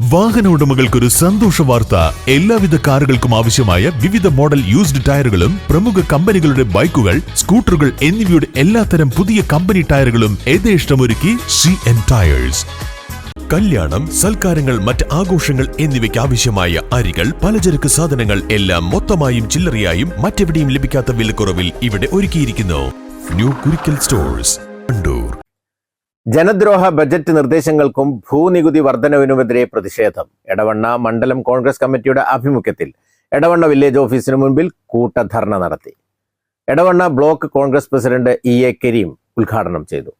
വാഹന ഉടമകൾക്കൊരു സന്തോഷ വാർത്ത. എല്ലാവിധ കാറുകൾക്കും ആവശ്യമായ വിവിധ മോഡൽ യൂസ്ഡ് ടയറുകളും പ്രമുഖ കമ്പനികളുടെ ബൈക്കുകൾ സ്കൂട്ടറുകൾ എന്നിവയുടെ എല്ലാത്തരം പുതിയ കമ്പനി ടയറുകളും യഥേഷ്ടമൊരുക്കി സി എൻ ടയേഴ്സ് കല്യാണം സൽക്കാരങ്ങൾ മറ്റ് ആഘോഷങ്ങൾ എന്നിവയ്ക്ക് ആവശ്യമായ അരികൾ പലചരക്ക് സാധനങ്ങൾ എല്ലാം മൊത്തമായും ചില്ലറയായും മറ്റെവിടെയും ലഭിക്കാത്ത വിലക്കുറവിൽ ഇവിടെ ഒരുക്കിയിരിക്കുന്നു. New Kurikkal stores. ജനദ്രോഹ ബജറ്റ് നിർദ്ദേശങ്ങൾക്കും ഭൂനികുതി വർധനവിനുമെതിരെ പ്രതിഷേധം. എടവണ്ണ മണ്ഡലം കോൺഗ്രസ് കമ്മിറ്റിയുടെ ആഭിമുഖ്യത്തിൽ എടവണ്ണ വില്ലേജ് ഓഫീസിന് മുൻപിൽ കൂട്ടധർണ നടത്തി. Edavanna block Congress president E A Kareem ഉദ്ഘാടനം ചെയ്തു.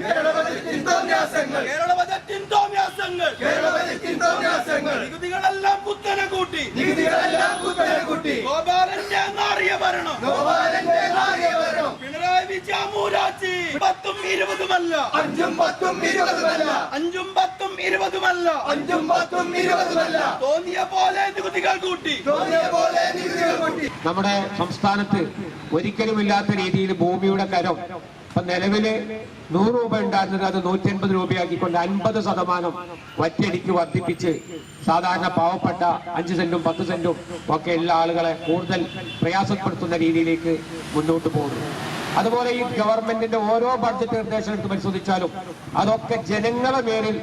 കേരള കേരള തോന്നിയാസങ്ങൾ കേരള കുത്തനെ കൂട്ടി. നികുതികളെല്ലാം കുത്തനെ കൂട്ടി. ഗോപാലന്റെ നാറിയ ഭരണം. പിണറായി വിജയമൂരാച്ചി പത്തും ഇരുപതുമല്ല. അഞ്ചും പത്തും ഇരുപതുമല്ല. അഞ്ചും പത്തും ഇരുപതുമല്ല. അഞ്ചും പത്തും ഇരുപതുമല്ല. തോന്നിയ പോലെ നികുതികൾ കൂട്ടി. തോന്നിയ പോലെ നികുതികൾ കൂട്ടി. നമ്മുടെ സംസ്ഥാനത്ത് ഒരിക്കലുമില്ലാത്ത രീതിയിൽ ഭൂമിയുടെ കരം ഇപ്പൊ നിലവിൽ നൂറ് രൂപ ഉണ്ടായിരുന്നത് അത് നൂറ്റി അൻപത് രൂപയാക്കിക്കൊണ്ട് അൻപത് ശതമാനം വറ്റടിക്ക് വർദ്ധിപ്പിച്ച് സാധാരണ പാവപ്പെട്ട അഞ്ച് സെന്റും പത്ത് സെന്റും ഒക്കെ എല്ലാ ആളുകളെ കൂടുതൽ പ്രയാസപ്പെടുത്തുന്ന രീതിയിലേക്ക് മുന്നോട്ട് പോകുന്നു. അതുപോലെ ഈ ഗവൺമെന്റിന്റെ ഓരോ ബഡ്ജറ്റ് നിർദ്ദേശം എടുത്ത് പരിശോധിച്ചാലും അതൊക്കെ ജനങ്ങളെ മേലിൽ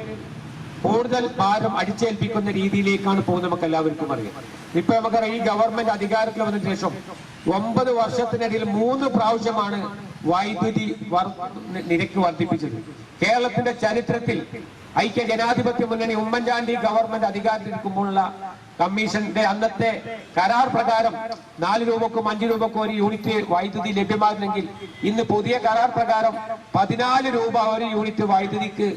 കൂടുതൽ ഭാരം അടിച്ചേൽപ്പിക്കുന്ന രീതിയിലേക്കാണ് പോകുന്നത് നമുക്ക് എല്ലാവർക്കും അറിയാം. ഇപ്പൊ നമുക്കറിയാം ഈ ഗവൺമെന്റ് അധികാരത്തിൽ വന്നതിന് ശേഷം ഒമ്പത് വർഷത്തിനിടയിൽ മൂന്ന് പ്രാവശ്യമാണ് വൈദ്യുതി നിരക്ക് വർദ്ധിപ്പിച്ചത്. കേരളത്തിന്റെ ചരിത്രത്തിൽ ഐക്യ ജനാധിപത്യ മുന്നണി ഉമ്മൻചാണ്ടി ഗവൺമെന്റ് അധികാരത്തിലിരിക്കുമ്പോഴുള്ള കമ്മീഷന്റെ അന്നത്തെ കരാർ പ്രകാരം നാല് രൂപക്കും അഞ്ചു രൂപക്കും ഒരു യൂണിറ്റ് വൈദ്യുതി ലഭ്യമാകുന്നെങ്കിൽ ഇന്ന് പുതിയ കരാർ പ്രകാരം പതിനാല് രൂപ ഒരു യൂണിറ്റ് വൈദ്യുതിക്ക്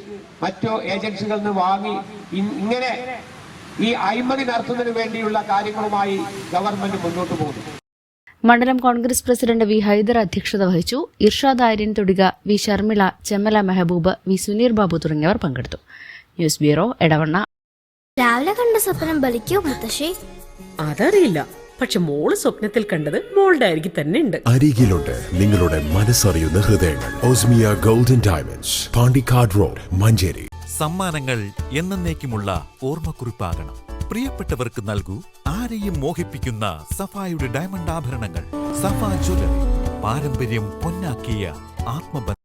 മറ്റു ഏജൻസികളിൽ നിന്ന് വാങ്ങി ഇങ്ങനെ ഈ അഴിമതി നടത്തുന്നതിന് വേണ്ടിയുള്ള കാര്യങ്ങളുമായി ഗവൺമെന്റ് മുന്നോട്ട് പോകുന്നു. മണ്ഡലം കോൺഗ്രസ് പ്രസിഡന്റ് വി. ഹൈദർ അധ്യക്ഷത വഹിച്ചു. ഇർഷാദ് ആര്യൻ തുടിക വി. ശർമിള ചെമ്മല മെഹബൂബ് വി. സുനീർ ബാബു തുടങ്ങിയവർ പങ്കെടുത്തു. News bureau Edavanna. രാവിലെ കണ്ട സ്വപ്നം ബലിക്കോ മുത്തശ്ശി? അതറിയില്ല. പക്ഷെ മോൾ സ്വപ്നത്തിൽ കണ്ടത് മോളുടെ അരികിൽ തന്നെ ഉണ്ട്. അരികിലുണ്ട് നിങ്ങളുടെ മനസ്സറിയുന്ന ഹൃദയങ്ങൾ. Osmiya golden diamonds Pandikkad road Manjeri. സമ്മാനങ്ങൾ എന്നേക്കുമുള്ള ഓർമ്മക്കുറിപ്പാകണം. പ്രിയപ്പെട്ടവർക്ക് നൽകൂ ആരെയും മോഹിപ്പിക്കുന്ന സഫായുടെ ഡയമണ്ട് ആഭരണങ്ങൾ സഫ ജ്വല്ലറി പാരമ്പര്യം പൊന്നാക്കിയ ആത്മബന്ധം.